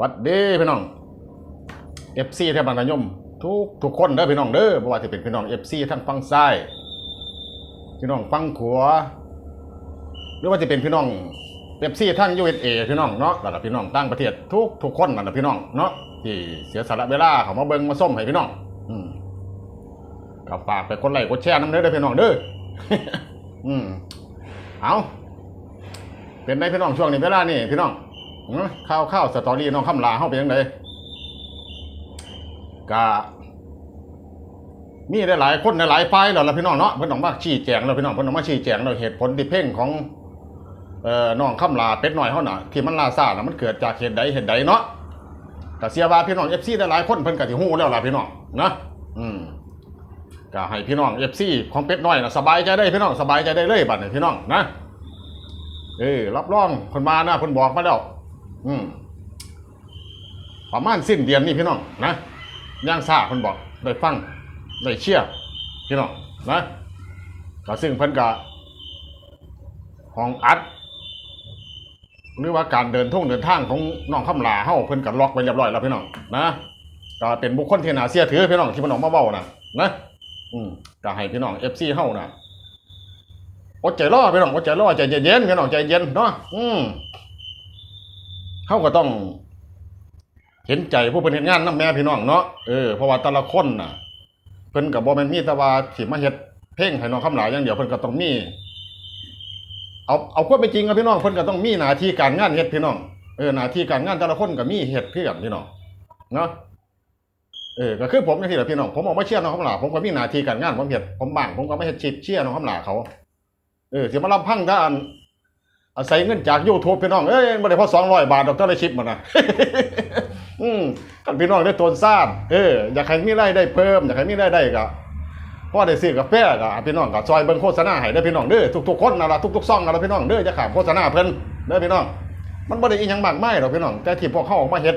วัดดีพี่น้อง FC แทบบานนายม ทุกทุกคนเด้อพี่น้องเด้อบ่ว่าจะเป็นพี่น้อง FC ทั้งฝั่งซ้ายพี่น้องฝั่งขวาหรือว่าจะเป็นพี่น้อง FC ทั้ง USA พี่น้องเนาะแล้วก็พี่น้องต่างประเทศทุกทุกคนนั่นแหละพี่น้องเนาะที่เสียสละเวลาเขามาเบิ่งมาส้มให้พี่น้อง อืมก็ฝากไปกดไลค์กดแชร์น้ำเด้อเด้อพี่น้องเด้ออืมเอาเป็นไงพี่น้องช่วงนี้เวลานี่พี่น้อง ข้าวข้าวสตอรี่น้องคำลาเฮาเป็นยังไงกะมีได้หลายคนหลายฝ่ายแล้วล่ะพี่น้องเนาะเพิ่นต้องมาชี้แจงแล้วพี่น้องเพิ่นต้องมาชี้แจงแล้วเหตุผลที่เพ่งของเอ่อน้องคำลาเป็ดน้อยเฮาน่ะที่มันลาซ่าน่ะมันเกิดจากเหตุใดเหตุใดเนาะก็เสียว่าพี่น้อง FC ได้หลายคนเพิ่นก็สิฮู้แล้วล่ะพี่น้องนะอืมก็ให้พี่น้องเอฟซีของเป็ดน้อยนะสบายใจได้พี่น้องสบายใจได้เลยบัดนี้พี่น้องนะเออรับรองคนมานะคนบอกมาแล้ว อืมประมาณสิ้นเดือนนี่พี่น้องนะย่างซาคนบอกได้ฟังได้เชื่อพี่น้องนะก็ซึ่งเพิ่นก็ห้องอัด หรือว่าการเดินท่งเดินทางของน้องคำลาเฮ้าเพิ่นก็ล็อกไว้เรียบร้อยแล้วพี่น้องนะก็เป็นบุคคลที่น่าเชื่อถือพี่น้องที่เพิ่นออกมาเว้านะนะอืมก็ให้พี่น้องเอฟซีเฮ้านะอดใจรอพี่น้องอดใจรอใจเย็นๆพี่น้องใจเย็นเนาะอืม เฮาก็ต้อง เห็นใจผู้เพิ่นเฮ็ดงานนำแม่พี่น้องเนาะเออเพราะว่าแต่ละคนน่ะ เพิ่นก็บ่แม่นมีแต่ว่าสิมาเฮ็ดเพลงให้น้องคำหลายอย่างเดียวเพิ่นก็ต้องมีเอาเอาความเป็นจริงอะพี่น้องเพิ่นก็ต้องมีหน้าที่การงานเฮ็ดพี่น้องเออหน้าที่การงานแต่ละคนก็มีเฮ็ดคือกันพี่น้องเนาะเออก็คือผมนี่แหละพี่น้องผมออกมาเชียร์น้องคำหลาผมก็มีหน้าที่การงานผมเห็ดผมบ้างผมก็ไม่เห็ดชิดเชียร์น้องคำหลาเขาเออเสียมาลำพังถ้าอัน อาศัยเงินจากยูทูบพี่น้องเอ้ยไม่ได้พอสองร้อยบาทดอกเจ้าได้ชิปมันนะอืมกันพี่น้องได้ตนซ่านเอออยากให้มีรายได้เพิ่มอยากให้มีรายได้ก็พราะได้ซื้อกาแฟก็พี่น้องก็ซอยเบิ่งโฆษณาให้ได้พี่น้องเด้อทุกๆคนนะล่ะทุกๆซ่องนะล่ะพี่น้องเด้อจะขามโฆษณาเพิ่นเด้อพี่น้อง มันบ่ได้อีหยังมากมายหรอกพี่น้องแต่ที่พวกเขาออกมาเฮ็ด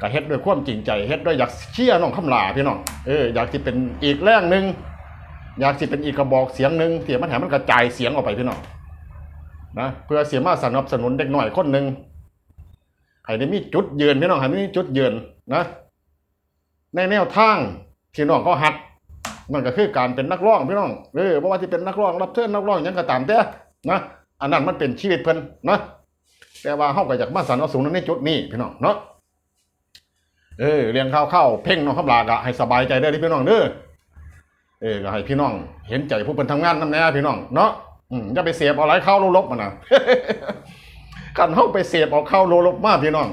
ก็เฮ็ดด้วยความจริงใจเฮ็ดด้วยอยากเชียร์น้องคำลาพี่น้องเอออยากสิเป็นอีกแรงหนึ่งอยากสิเป็นอีกกระบอกเสียงหนึ่งที่มันให้มันกระจายเสียงออกไปพี่น้อง นะเพื่อเสียมาสนับสนุนเด็กหน้อยคนหนึ่งให้ได้มีจุดยืนพี่น้องให้มีจุดยืนนะ ในแนวทางที่น้องเขาหัดมันก็คือการเป็นนักร้องพี่น้องเออบ่ว่าที่เป็นนักร้องรับเชิญนักร้องยังก็ตามแต่นะอันนั้นมันเป็นชีวิตเพิ่นนะแต่ว่าเฮาก็อยากมาสนับสนุนในจุดนี้พี่น้องเนาะเออเรียงข้าวเข้าเพ่งน้องคำลากะให้สบายใจได้พี่น้องเด้อเออก็ให้พี่น้อง เห็นใจผู้เป็นทำงานน้ำแน่พี่น้องเนาะ อืมอย่าไปเสียบเอาไรเข้าลบมานะกันเข้าไปเสียบเอาเข้าลบมากพี่น้อง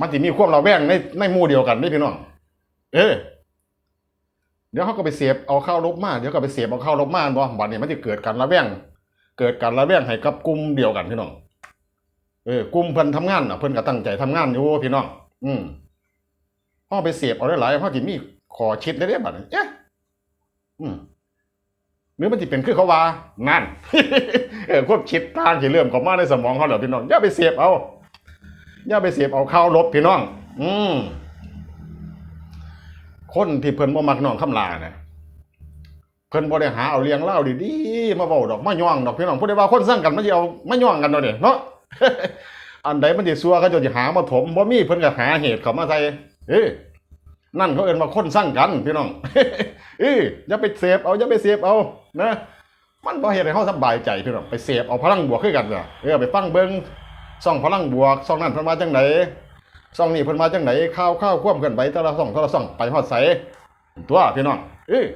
มันจะมีความระแวงในในมู่เดียวกันนี่พี่น้อง เออเดี๋ยวเขาก็ไปเสียบเอาเข้าลบมากเดี๋ยวก็ไปเสียบเอาเข้าลบมากบ่บัดนี้มันจะเกิดการระแวงเกิดการระแวงให้กับกลุ่มเดียวกันพี่น้อง เออกลุ่มเพิ่นทำงานอะเพิ่นก็ตั้งใจทำงานอยู่พี่น้อง อืมพ่อไปเสียบเอาได้หลายพ่อจิมีขอชิดได้ได้บัดนี้เอ๊ะอืม หรือมันจะเป็นคือเขาว่านั่นเออควบคิดทางที่เริ่มเข้ามาในสมองเขาเหรอพี่น้องอย่าไปเสียบเอาอย่าไปเสียบเอาเข้าลบพี่น้อง อืมคนที่เพิ่นบ่มักน้องคำลาเนี่ยเพิ่นบ่ได้หาเอาเลี้ยงเล่าดีๆมาเว้าดอกมาย่องดอกพี่น้องผู้ใดว่าคนสร้างกันมันสิเอามาย่องกันเนาะเนี่ยเนาะอันใดมันสิซัวเขาจะหามาถมบ่มีเพิ่นก็หาเหตุเข้ามาใส่เอ้ยนั่นเขาเอินว่าคนสร้างกันพี่น้องเอ้ยอย่าไปเสพเอาอย่าไปเสพเอา นะมันบ่เฮ็ดให้เฮาสบายใจพี่น้องไปเสพเอาพลังบวกคือกันเด้อเออไปฟังเบิ่งซ่องพลังบวกซ่องนั้นเพิ่นมาจังไดซ่องนี้เพิ่นมาจังไดข่าวข่าวความกันไหวแต่ละซ่องแต่ละซ่องไปฮอดไสตัวพี่น้องเอ้ย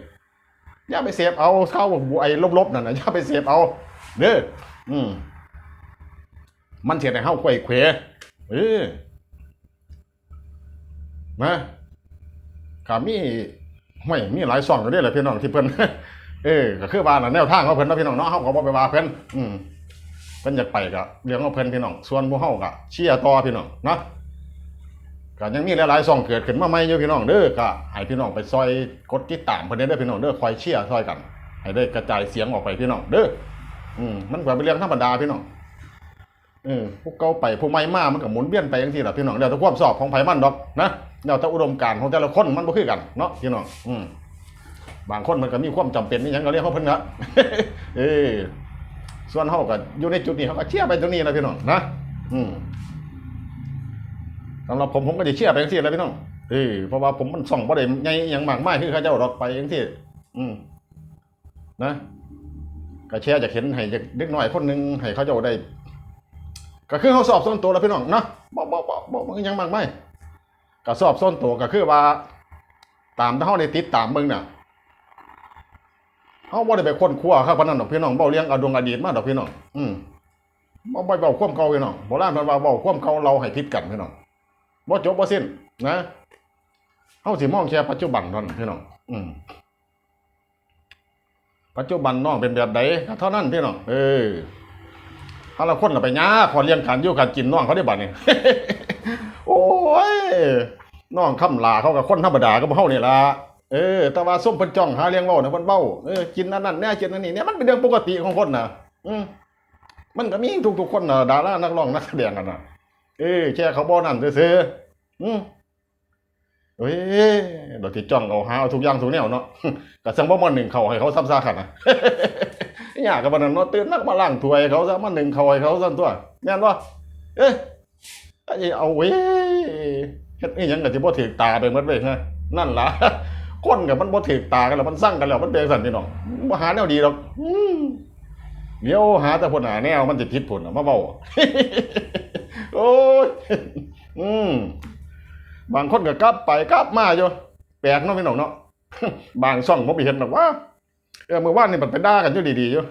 อย่าไปเสพเอาข่าวบวกไอ้ลบๆนั่นน่ะอย่าไปเสพเอาเด้ออืมมันเสิให้เฮาไขว้เขวเออนะก็มีห้วยมีหลายซ่องอยู่เด้แหละพี่น้องที่เพิ่น เออก็คือว่าน่ะแนวทางของเพิ่นเนาะพี่น้องเนาะเฮาก็บ่ไปว่าเพิ่นอืมเพิ่นอยากไปก็เรื่องของเพิ่นพี่น้อง ส่วนพวกเฮาก็เชียร์ต่อพี่น้องเนาะก็ยังมีหลายๆซ่องเกิดขึ้นมาใหม่อยู่พี่น้องเด้อก็ให้พี่น้องไปซอยกดติดตามเพิ่นเด้อพี่น้องเด้อคอยเชียร์ซอยกัน ให้ได้กระจายเสียงออกไปพี่น้องเด้ออืมมันก็เป็นเรื่องธรรมดาพี่น้องเออพวกเก่าไปผู้ใหม่มามันก็หมุนเวียนไปจังซี่ล่ะพี่น้องเดี๋ยวแต่ความสอบของไผมันดอกนะแล้วแต่อุดมการณ์ของแต่ละคนมันบ่คือกันเนาะพี่น้องอืม บางคนมันก็มีความจำเป็นนี่ยังก็เรียกเขาเพิ่นนะเออส่วนเฮาก็อยู่ในจุดนี้เฮาก็เชียร์ไปตรงนี้นะพี่น้องนะอืมสำหรับผมผมก็จะเชื่อไปจังซี่แล้วพี่น้องเออเพราะว่าผมมันส่องบ่ได้ใหญ่อหยังมากมายคือเขาเจ้าดอกไปจังซี่อืมนะก็แชร์จะเห็นให้เด็กน้อยคนหนึงให้เขาเจ้าได้ ก็คือเขาสอบส่วนตัวแล้วพี่น้องเนาะบ่บ่บ่บ่มันยังมากมายก็สอบส่วนตัวก็คือว่า ตามที่เฮาได้ติดตามเบิ่งน่ะ เฮาบ่ได้ไปค้นคว้าครับพนันดอกพี่น้องเว้าเรื่องอดงอดีตมาดอกพี่น้อง อืมบ่ไปเว้าความเก่าพี่น้องโบราณเพิ่นว่าเว้าความเก่าเราให้ผิดกันพี่น้องบ่จบบ่สิ้นนะเฮาสิมองแค่ปัจจุบันเท่านั้นพี่น้อง อืมปัจจุบันน้องเป็นแบบใดเท่านั้นพี่น้อง เออถ้าเราคนเราไปยาขอเลี้ยงการอยู่การกินน้องเขาได้บัดนี่โอ้ยน้องคำลาเขากับคนธรรมดาก็บ่เฮานี่ละ เออแต่ว่าส้มเพิ่นจ้องหาเลี้ยงเว้าน่ะเพิ่นเว้าเออกินอันนั้นแน่กินอันนี้เนี่ยมันเป็นเรื่องปกติของคนน่ะ อืมมันก็มีทุกๆคนน่ะดารานักร้องนักแสดงกันน่ะเออแค่เขาบ่นั่นซื่อๆอืมเฮ้ยดอกที่จ้องเอาหาเอาทุกอย่างทุกแนวเนาะก็สังบ่มาหนึ่งเขาให้เขาซ้ำซากันนะอยากกับมันนเนาะตื่นนักมาล้างถ้วยเขาซะมาหนึ่งเขาให้เขาซั่นตัวแม่นบ่เอ้ยไอ้เอาเว้ยเฮ็ดอีหยังก็สิบ่ถูกตาไปหมดเว้ยฮะนั่นล่ะ คนกับมันบ่ถูกตากันแล้วมันสั่งกันแล้วมันเป็นสั่นพี่น้องบ่หาแนวดีดอกอืมเดี๋ยวหาแต่ผลหาแนวมันสิผิดผลน่ะมาเว้าโอ้ยอืมบางคนก็กลับไปกลับมาอยู่แปลกเนาะพี่น้องเนาะบางช่องผมไปเห็นหรอกว่าเออเมื่อวานนี่มันไปด่ากันอยู่ดีๆอยู่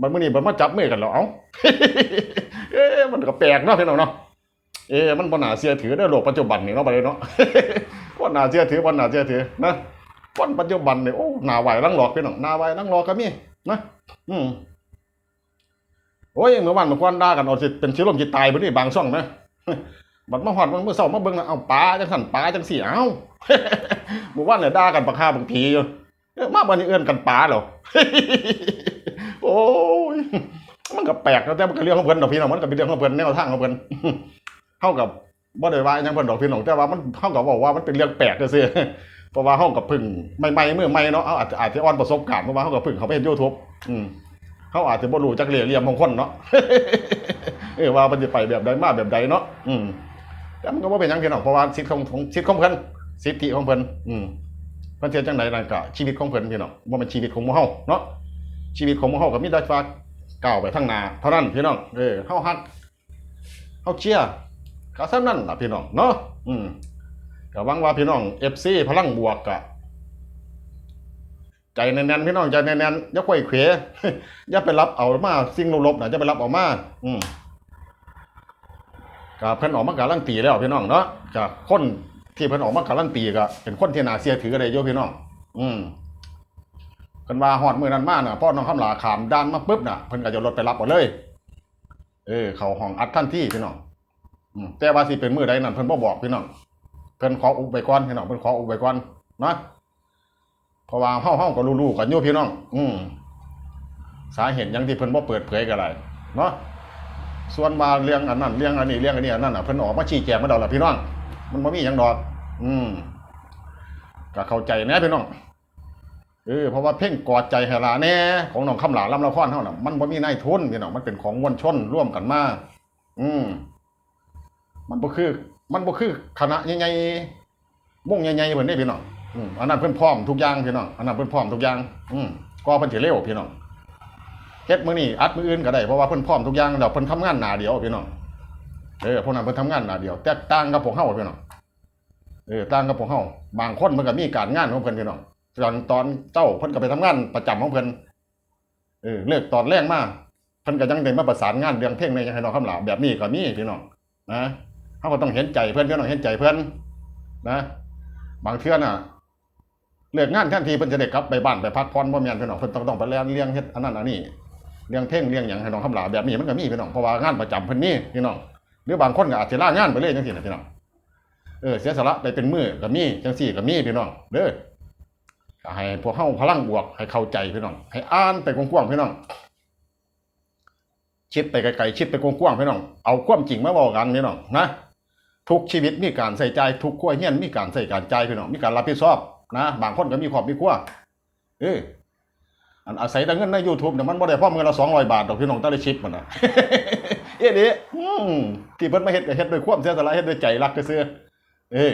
มันมื่อนี้มันมาจับมือกันแล้วเอ้าเอ๊ะมันก็แปลกเนาะพี่น้องเนาะเอ๊ะมันบ่น่าเชื่อถือในโลกปัจจุบันนี่เนาะบัดนี้เนาะบ่น่าเชื่อถือบ่น่าเชื่อถือนะ คนปัจจุบันเนี่ยโอ้หน้าไหวลังหลอกพี่น้องหน้าไหวลังหลอกก็มีนะอืมโอ้ยเมื่อวานเมื่อก่อนด่ากันเอาสิเป็นสิลมสิตตายบ่นี่บางช่องนะบัดมาฮอดมันมื้อเช้ามาเบิ่งนะเอาปลาจังซั่นปลาจังซี่เอ้าเมื่อวานเนี่ยด่ากันปากคาบางผีอยู่เอ้อมาบันนี้เอื้อนกันป๋าเหรอโอ้ยมันก็แปลกนะแต่มันก็เรื่องของเพิ่อนดอกพี่น้องมันก็เป็นเรื่องของเพิ่อนแนวทางของเพิ่อนเฮากับบ่ได้ว่าหยังเพิ่อนดอกพี่น้องแต่ว่ามันเฮาก็บบอกว่ามันเป็นเรื่องแปลกซื่อๆ เพราะว่าเฮากับพึ่งใหม่ๆมื้อใหม่เนาะเฮาอาจจะอาจจะอ่อนประสบการณ์เพราะว่าเฮากับพึ่งเขาไปเฮ็ด YouTube อืมเฮาอาจจะบ่รู้จักเหลี่ยเหลี่ยมของคนเนาะเออว่ามันสิไปแบบใดมาแบบใดเนาะอืมแต่มันก็บ่เป็นหยังพี่น้องเพราะว่าสิทธิ์ของของสิทธิ์ของเพิ่นสิทธิของเพิ่นอืมเพิ่นเทียจังไดนั่นก็ชีวิตของเพิ่นพี่น้องบ่แม่นชีวิตของหมู่เฮาเนาะชีวิตของหมู่เฮาก็มีแต่ว่าก้าวไปข้างหน้าเท่านั้นพี่น้องเออเฮาฮักเฮาเชียร์ก็ซ้ำนั้นล่ะพี่น้องเนาะอืม ก็หวังว่าพี่น้อง FC พลังบวกก็ใจแน่นๆพี่น้องใจแน่นๆอย่าไขว้เขวอย่าไปรับเอามาสิ่งลบๆน่ะอย่าไปรับเอามาอืมก็เพิ่นออกมาการันตีแล้วพี่น้องเนาะจากคนที่เพิ่นออกมาการันตีก็เป็นคนที่น่าเชื่อถืออะได้อยู่พี่น้อง อืมกันว่าฮอดมือนั้นมาน่ะพ่อน้องคำลาขามด้านมาปุ๊บน่ะเพิ่นก็จะรถไปรับเอาเลย เออ เขาห้องอัดทันที่พี่น้องอืมแต่ว่าสิเป็นมือใดนั่นเพิ่นบ่บอกพี่น้อง เพิ่นขออุบไว้ก่อนพี่น้องเพิ่นขออุบไว้ก่อนนะเพราะว่าเฮาเฮาก็รู้ๆกันอยู่พี่น้อง อืมสาเหตุยังที่เพิ่นบ่เปิดเผยก็ได้เนาะส่วนมาเรื่องอันนั้นเรื่องอันนี้เรื่องอันนี้อันนั้นน่ะเพิ่นออกมาชี้แจงมาดอกล่ะพี่น้อง มันบ่มีหยังดอก อืมก็เข้าใจนะพี่น้องเออเพราะว่าเพ่งกอดใจให้หลาแน่ของน้องคำหลาลำละครเฮาน่ะมันบ่มีนายทุนพี่น้องมันเป็นของมวลชนร่วมกันมาอืมมันบ่คือ มันบ่คือคณะใหญ่ๆวงใหญ่ๆเพิ่นนี่พี่น้องอืมอันนั้นเพิ่นพร้อมทุกอย่างพี่น้องอันนั้นเพิ่นพร้อมทุกอย่าง อืมก็เพิ่นสิเร็วพี่น้องเฮ็ดมื้อนี้อัดมื้ออื่นก็ได้เพราะว่าเพิ่นพร้อมทุกอย่างแล้วเพิ่นทำงานหน้าเดียวพี่น้องเออพวกนั้นเพิ่นทำงานหน้าเดียวแตกต่างกับพวกเฮาพี่น้องเออต่างกับพวกเฮาบางคนมันก็มีการงานของเพิ่นพี่น้องตอนตอนเจ้าเพิ่นก็ไปทำงานประจำของเพิ่นเออเลิกตอนแรงมาเพิ่นก็ยังได้มาประสานงานเรื่องเพลงในยังให้น้องคำหลาแบบนี้ก็มีพี่น้องนะ เฮาก็ต้องเห็นใจเพิ่อนเพี่อน้องเห็นใจเพิ่อนนะ บางเทื่อน่ะเลิกงานทันทีเพิ่นจะได้กลับไปบ้านไปพักผ่อนบ่แม่นพี่น้องเพิ่นต้องต้องไปเรียนเลี้ยงเฮ็ดอันนั้นอันนี้เลี้ยงเพลงเลี้ยงหยังให้น้องคำหลาแบบนี้มันก็มีพี่น้องเพราะว่างานประจำเพิ่นมีพี่น้องหรือบางคนก็อาจจะลางานไปเลยจังซี่นะพี่น้องเออเสียสละไปเป็นมือก็มีจังสี่ก็มีพี่น้องเด้อให้พวกเฮาพลังบวกให้เข้าใจพี่น้อง ให้อ่านไปกว้างๆพี่น้องคิดไปไกลๆคิดไปกว้างๆพี่น้องเอาความจริงมาบอกกันพี่น้องนะ ทุกชีวิตมีการใส่ใจทุกขั้วเฮียนมีการใส่การใจพี่น้องมีการรับผิดชอบนะบางคนก็มีครอบมีครัวเอออันอาศัยแต่เงินใน YouTube เนี่ยมันบ่ได้พอมือละ200บาทดอกพี่น้องแต่ละชิปมันนะเอ๊ะนี่ที่เพิ่นมาเฮ็ดก็เฮ็ดด้วยความเสียสละเฮ็ดด้วยใจรักซื่อเอ้ย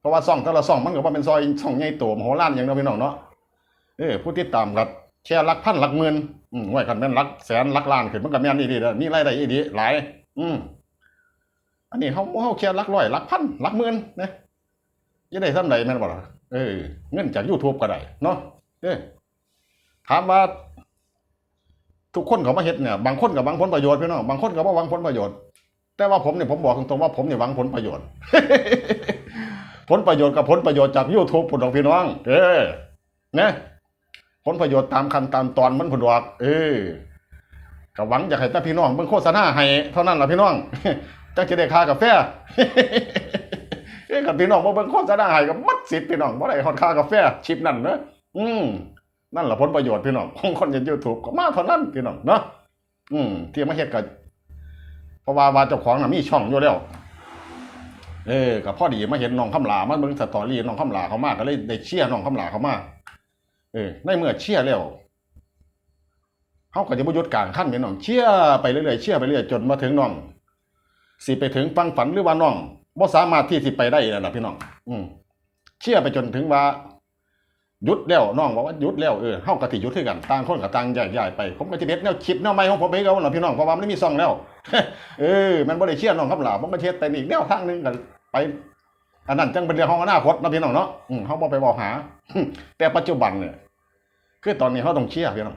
เพราะว่าซ่องแต่ละซ่องมันก็บ่าเป็นซอยซ่องใหญ่โตมโหฬารหยังเนาะพี่น้องเนาะเอ้ยผู้ติดตามก็แชร์หลักพันหลักหมื่นอืมไว้คันแม่นหลักแสนหลักล้านขึ้นมันก็แม่นอีหลีเด้อมีรายได้อีหลีหลาย อืม อันนี้เฮาเฮาแค่หลักร้อยหลักพันหลักหมื่นนะจะได้ซำใดแม่นบ่ล่ะเออเงินจาก YouTube ก็ได้เนาะเอ้ยถามว่า ทุกคนเขามาเฮ็ดเนี่ยบางคนก็หวังผลประโยชน์พี่น้องบางคนก็บ่หวังผลประโยชน์ แต่ว่าผมเนี่ยผมบอกตรงๆว่าผมเนี่ยหวังผลประโยชน์ ผลประโยชน์กับผลประโยชน์จาก YouTube พุ่นดอกพี่น้อง เออนะผลประโยชน์ตามคันตามตอนมันพุ่นดอกเออก็หวังอยากให้แต่พี่น้องเบิ่งโฆษณาให้เท่านั้นล่ะพี่น้อง จังจะได้ค่ากาแฟเอ้ยกับพี่น้องบ่เบิ่งโฆษณาให้ก็มัดสิทธิ์พี่น้องบ่ได้ฮอดค่ากาแฟชิปนั่นเนอะอืมนั่นแหละผลประโยชน์พี่น้องของคนเห็นยูทูบก็มาเท่านั้นพี่น้องเนาะอืมที่มาเฮ็ดก็เพราะว่าว่าเจ้าของน่ะมีช่องอยู่แล้วเออก็พอดีมาเห็นน้องคำลามาเบิ่งสตอรี่น้องคำลาเขามาก็เลยได้เชียร์น้องคำลาเขามาเออในเมื่อเชียร์แล้วเฮาก็จะบ่หยุดกลางคันพี่น้องเชียร์ไปเรื่อยๆเชียร์ไปเรื่อยจนมาถึงน้อง สิไปถึงฟังฝันหรือว่าน้องบ่สามารถที่สิไปได้นั่นน่ะพี่น้อง อืมเชียร์ไปจนถึงว่าหยุดแล้วน้องบอกว่าหยุดแล้วเออเฮาก็สิหยุดคือกันต่างคนก็ต่างแยกย้ายไปผมก็สิเฮ็ดแนวคลิปแนวใหม่ของผมไปเก่าเนาะพี่น้องเพราะว่ามันมีซองแล้ว เออมันบ่ได้เชื่อน้องครับล่ะผมก็เฮ็ดแต่อีกแนวทางนึงก็ไปอันนั้นจังเป็นเรื่องของอนาคตนะพี่น้องเนาะอืมเฮาบ่ไปบอกหา แต่ปัจจุบันเนี่ยคือตอนนี้เฮาต้องเชื่อพี่น้อง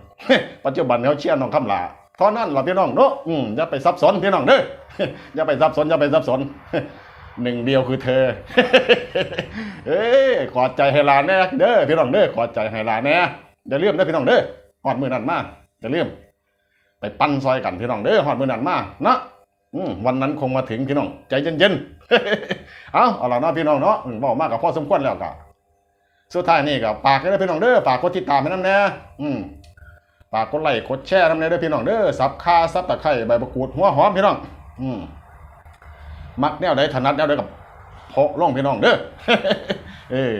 ปัจจุบันเขาเชื่อน้องคำลาเท่านั้นล่ะพี่น้องเนาะอืมอย่าไปซับซ้อนพี่น้องเด้ออย่าไปซับซ้อนอย่าไปซับซ้อนหนึ่งเดียวคือเธอ เอ้ยขอใจให้ลานแน่เด้อพี่น้องเด้อขอใจให้ลานแน่อย่าลืมเด้อพี่น้องเด้อฮอดมือนั้นมาอย่าลืมไปปั้นซอยกันพี่น้องเด้อฮอดมือนั้นมานะอืมวันนั้นคงมาถึงพี่น้อง ใจเย็นๆเอาเอาล่ะเนาะพี่น้องเนาะบอืมากกับพ่อสมควรแล้วก็สุดท้ายนี่ก็ฝากให้เด้อพี่น้องเด้อฝากกดติดตามให้นำแน่อืม ฝากกดไลค์กดแชร์นำแน่เด้อพี่น้องเด้อสับคาสับตะไคร้ใบมะกรูดหัวหอมพี่น้อง อืมมักแนวใดถนัดแนวใดกับโพะล่องพี่น้องเด้อเออ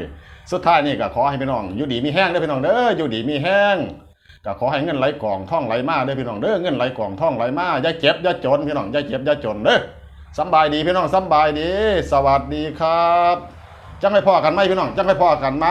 สุดท้ายนี่ก็ขอให้พี่น้องอยู่ดีมีแห้งเด้อพี่น้องเด้ออยู่ดีมีแห้งก็ขอให้เงินไหลกล่องท่องไหลมาเด้อพี่น้องเด้อเงินไหลกล่องท่องไหลมาอย่าเจ็บอย่าจนพี่น้องอย่าเจ็บอย่าจนเด้อสบายดีพี่น้องสบายดี สวัสดีครับ จังให้พ่อกันไหมพี่น้องจังให้พ่อกันไหม